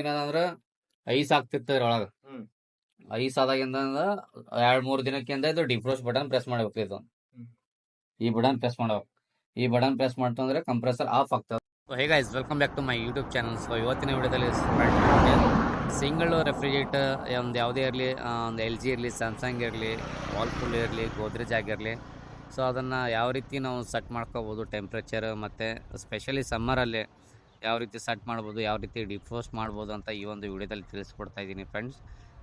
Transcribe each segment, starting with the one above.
ಏನಂದ್ರ ಐಸ್ ಆಗ್ತಿತ್ತು ಅದ್ರೊಳಗ. ಐಸ್ ಆದಾಗಿಂದ ಎರಡ್ ಮೂರ್ ದಿನಕ್ಕಿಂತ ಇದು ಡಿಫ್ರೋಸ್ಟ್ ಬಟನ್ ಪ್ರೆಸ್ ಮಾಡ್ಬೇಕು ಇದು ಈ ಬಟನ್ ಪ್ರೆಸ್ ಮಾಡ್ಬೇಕು. ಈ ಬಟನ್ ಪ್ರೆಸ್ ಮಾಡ್ತು ಅಂದ್ರೆ ಕಂಪ್ರೆಸರ್ ಆಫ್ ಆಗ್ತದೆ. Hey guys welcome back to my YouTube channel so ಇವತ್ತಿನ ವಿಡಿಯೋದಲ್ಲಿ ಸಿಂಗಲ್ ರೆಫ್ರಿಜರೇಟರ್ ಒಂದು ಯಾವುದೇ ಇರಲಿ ಒಂದು ಎಲ್ ಜಿ ಇರಲಿ ಸ್ಯಾಮ್ಸಂಗ್ ಇರಲಿ ವಾಲ್ಫುಲ್ ಇರಲಿ ಗೋದ್ರೇಜ್ ಆಗಿರಲಿ ಸೊ ಅದನ್ನು ಯಾವ ರೀತಿ ನಾವು ಸೆಟ್ ಮಾಡ್ಕೋಬೋದು ಟೆಂಪ್ರೇಚರ್ ಮತ್ತು ಸ್ಪೆಷಲಿ ಸಮ್ಮರಲ್ಲಿ ಯಾವ ರೀತಿ ಸೆಟ್ ಮಾಡ್ಬೋದು ಯಾವ ರೀತಿ ಡಿಪೋಸ್ಟ್ ಮಾಡ್ಬೋದು ಅಂತ ಈ ಒಂದು ವಿಡಿಯೋದಲ್ಲಿ ತಿಳಿಸ್ಕೊಡ್ತಾ ಇದ್ದೀನಿ ಫ್ರೆಂಡ್ಸ್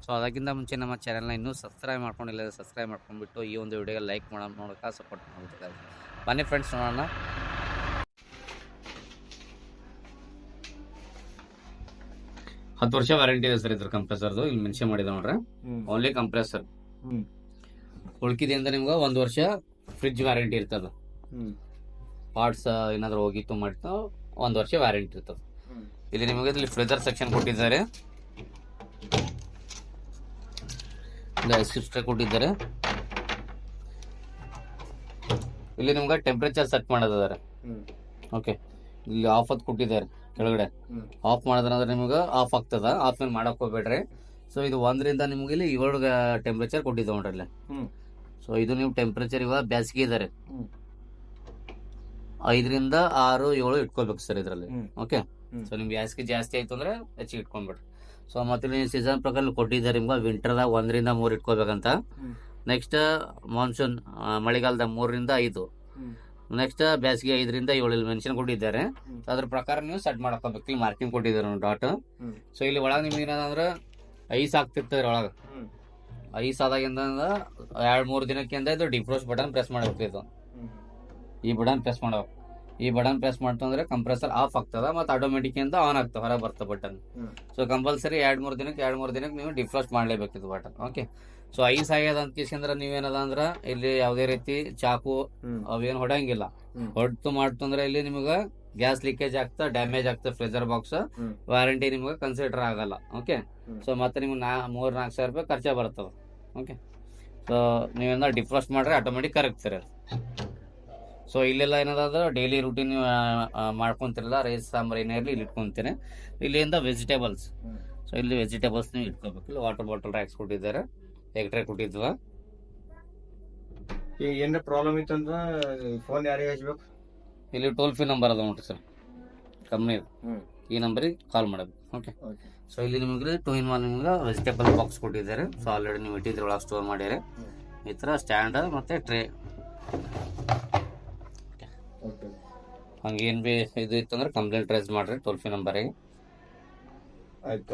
ಸೊ ಅದಕ್ಕಿಂತ ಮುಂಚೆ ನಮ್ಮ ಚಾನಲ್ನ ಇನ್ನೂ ಸಬ್ಸ್ಕ್ರೈಬ್ ಮಾಡ್ಕೊಂಡಿಲ್ಲ ಸಬ್ಸ್ಕ್ರೈಬ್ ಮಾಡ್ಕೊಂಡ್ಬಿಟ್ಟು ಈ ಒಂದು ವಿಡಿಯೋಗೆ ಲೈಕ್ ಮಾಡೋ ಮೂಲಕ ಸಪೋರ್ಟ್ ಮಾಡ್ತಾರೆ ಬನ್ನಿ ಫ್ರೆಂಡ್ಸ್ ನೋಡೋಣ. ಹತ್ತು ವರ್ಷ ವ್ಯಾರಂಟಿ ಇದೆ ಸರ್ ಇದ್ರ ಕಂಪ್ರೆಸರ್ದು ಇಲ್ಲಿ ಮೆನ್ಷನ್ ಮಾಡಿದ ನೋಡ್ರಿ. ಓನ್ಲಿ ಕಂಪ್ರೆಸರ್ ಉಳ್ಕಿದೆ ಅಂದ್ರೆ ನಿಮ್ಗೆ ಒಂದು ವರ್ಷ ಫ್ರಿಡ್ಜ್ ವ್ಯಾರಂಟಿ ಇರ್ತದ. ಪಾರ್ಟ್ಸ್ ಏನಾದ್ರು ಹೋಗಿತ್ತು ಮಾಡ್ತಾ ಒಂದು ವರ್ಷ ವ್ಯಾರಂಟಿ ಇರ್ತದೆ. ಇಲ್ಲಿ ನಿಮಗೆ ಇಲ್ಲಿ ಫ್ರಿಜರ್ ಸೆಕ್ಷನ್ ಕೊಟ್ಟಿದ್ದಾರೆ. ಇಲ್ಲಿ ಐಸ್ ಕ್ಯೂಬ್ಸ್ ಕೊಟ್ಟಿದ್ದಾರೆ. ಇಲ್ಲಿ ನಿಮ್ಗೆ ಟೆಂಪ್ರೇಚರ್ ಸೆಟ್ ಮಾಡೋದಾರೆ ಓಕೆ ಇಲ್ಲಿ ಆಫ್ ಅದು ಕೊಟ್ಟಿದ್ದಾರೆ ಕೆಳಗಡೆ. ಆಫ್ ಮಾಡಿದ್ರೆ ನಿಮ್ಗೆ ಆಫ್ ಆಗ್ತದ. ಆಫ್ ಮೇಲೆ ಮಾಡಕ್ ಹೋಗ್ಬೇಡ್ರಿ. ಸೊ ಇದು ಒಂದರಿಂದ ನಿಮ್ಗೆ ಇಲ್ಲಿ ಏಳು ಟೆಂಪ್ರೇಚರ್ ಕೊಟ್ಟಿದ್ದಾವೆ ನೋಡ್ರಿ ಸೊ ಇದು ನೀವು ಟೆಂಪ್ರೇಚರ್ ಇವಾಗ ಬ್ಯಾಸಿಗೆ ಇದಾರೆ. ಐದರಿಂದ ಆರು ಏಳು ಇಟ್ಕೋಬೇಕು ಸರ್ ಇದರಲ್ಲಿ ಓಕೆ. ಸೊ ನಿಮ್ಗೆ ಬ್ಯಾಸ್ಗೆ ಜಾಸ್ತಿ ಆಯ್ತು ಅಂದ್ರೆ ಹೆಚ್ಚಿಗೆ ಇಟ್ಕೊಂಡ್ಬಿಡ್ರಿ ಸೊ ಮತ್ತೆ ನೀವು ಸೀಸನ್ ಪ್ರಕಾರ ಕೊಟ್ಟಿದ್ದಾರೆ ನಿಮ್ಗೆ ವಿಂಟರ್ದಾಗ ಒಂದರಿಂದ ಮೂರು ಇಟ್ಕೋಬೇಕಂತ. ನೆಕ್ಸ್ಟ್ ಮಾನ್ಸೂನ್ ಮಳೆಗಾಲದ ಮೂರರಿಂದ ಐದು. ನೆಕ್ಸ್ಟ್ ಬೇಸಿಗೆ ಐದರಿಂದ ಏಳು ಇಲ್ಲಿ ಮೆನ್ಷನ್ ಕೊಟ್ಟಿದ್ದಾರೆ. ಅದ್ರ ಪ್ರಕಾರ ನೀವು ಸೆಟ್ ಮಾಡ್ಕೋಬೇಕು ಇಲ್ಲಿ ಮಾರ್ಕಿಂಗ್ ಕೊಟ್ಟಿದ್ದಾರೆ ಡಾಟ್. ಸೊ ಇಲ್ಲಿ ಒಳಗೆ ನಿಮ್ಗೆ ಏನಂದ್ರೆ ಐಸ್ ಆಗ್ತಿತ್ತು ಒಳಗೆ. ಐಸ್ ಆದಾಗಿಂದ ಎರಡ್ ಮೂರ್ ದಿನಕ್ಕಿಂತ ಇದು ಡಿಫ್ರೋಸ್ ಬಟನ್ ಪ್ರೆಸ್ ಮಾಡಬೇಕು ಇದು ಈ ಬಟನ್ ಪ್ರೆಸ್ ಮಾಡೋ ಈ ಬಟನ್ ಪ್ರೆಸ್ ಮಾಡ್ತಂದ್ರೆ ಕಂಪ್ರೆಸರ್ ಆಫ್ ಆಗ್ತದ ಮತ್ತೆ ಆಟೋಮೆಟಿಕ್ ಇಂದ ಆನ್ ಆಗ್ತದೆ ಹೊರ ಬರ್ತದೆ ಬಟನ್. ಸೊ ಕಂಪಲ್ಸರಿ ಎರಡ್ ಮೂರು ದಿನಕ್ಕೆ ಎರಡ್ ಮೂರ್ ದಿನಕ್ಕೆ ನೀವು ಡಿಫ್ರೋಸ್ಟ್ ಮಾಡ್ಲೇಬೇಕು ಇದು ಬಟನ್ ಓಕೆ ಸೊ ಐಸ್ ಆಗ್ಯದ ಅಂತ ಕಿಸ್ಕಂದ್ರ ನೀವೇನದ ಅಂದ್ರ ಇಲ್ಲಿ ಯಾವುದೇ ರೀತಿ ಚಾಕು. ಅವೇನು ಹೊಡಂಗಿಲ್ಲ. ಹೊಡ್ತು ಮಾಡ್ತಂದ್ರೆ ಇಲ್ಲಿ ನಿಮಗೆ ಗ್ಯಾಸ್ ಲೀಕೇಜ್ ಆಗ್ತಾ ಡ್ಯಾಮೇಜ್ ಆಗ್ತದೆ ಫ್ರಿಜರ್ ಬಾಕ್ಸ್. ವಾರಂಟಿ ನಿಮ್ಗೆ ಕನ್ಸಿಡರ್ ಆಗಲ್ಲ ಓಕೆ. ಸೊ ಮತ್ತೆ ನಿಮ್ಗೆ ನಾ ಮೂರ್ ನಾಲ್ಕು ಸಾವಿರ ರೂಪಾಯಿ ಖರ್ಚೆ ಬರ್ತದೆ ಓಕೆ ಸೊ ನೀವೇನ ಡಿಫ್ರೋಸ್ಟ್ ಮಾಡ್ರೆ ಆಟೋಮೆಟಿಕ್ ಕರೆಕ್ಟ್ ಸರ್ ಸೊ ಇಲ್ಲೆಲ್ಲ ಏನಾದ್ರೂ ಡೈಲಿ ರೂಟೀನ್ ಮಾಡ್ಕೊಂತಿರಲ್ಲ ರೈಸ್ ಸಾಂಬಾರ್ ಏನೇ ಇರಲಿ ಇಲ್ಲಿ ಇಟ್ಕೊಂತೇನೆ. ಇಲ್ಲಿಂದ ವೆಜಿಟೇಬಲ್ಸ್. ಸೊ ಇಲ್ಲಿ ವೆಜಿಟೇಬಲ್ಸ್ ನೀವು ಇಟ್ಕೋಬೇಕು. ಇಲ್ಲಿ ವಾಟರ್ ಬಾಟಲ್ ರ್ಯಾಕ್ಸ್ ಕೊಟ್ಟಿದ್ದಾರೆ. ಎಗ್ ಟ್ರೈ ಕೊಟ್ಟಿದ್ವ? ಏನಾರ ಪ್ರಾಬ್ಲಮ್ ಇತ್ತಂದ್ರೆ ಫೋನ್ ಯಾರಿಗೆ ಹಚ್ಬೇಕು? ಇಲ್ಲಿ ಟೋಲ್ ಫ್ರೀ ನಂಬರ್ ಅದ ನೋಡ್ರಿ ಸರ್. ಕಂಪ್ನಿ. ಈ ನಂಬರಿಗೆ ಕಾಲ್ ಮಾಡಬೇಕು. ಓಕೆ ಸೊ ಇಲ್ಲಿ ನಿಮಗೆ ಟೂ ಇನ್ ಒನ್ ನಿಮ್ಗೆ ವೆಜಿಟೇಬಲ್ ಬಾಕ್ಸ್ ಕೊಟ್ಟಿದ್ದಾರೆ. ಸೊ ಆಲ್ರೆಡಿ ನೀವು ಇಟ್ಟಿದ್ರೆ ಒಳಗೆ ಸ್ಟೋರ್ ಮಾಡ್ಯಾರೆ. ಈ ಥರ ಸ್ಟ್ಯಾಂಡ್ ಮತ್ತು ಟ್ರೇ ಹಂಗೇನು ಬಿ ಇದು ಇತ್ತಂದ್ರೆ ಕಂಪ್ಲೇಂಟ್ ರೈಸ್ ಮಾಡ್ರಿ ಟೋಲ್ ಫ್ರೀ ನಂಬರಿಗೆ ಆಯ್ತು.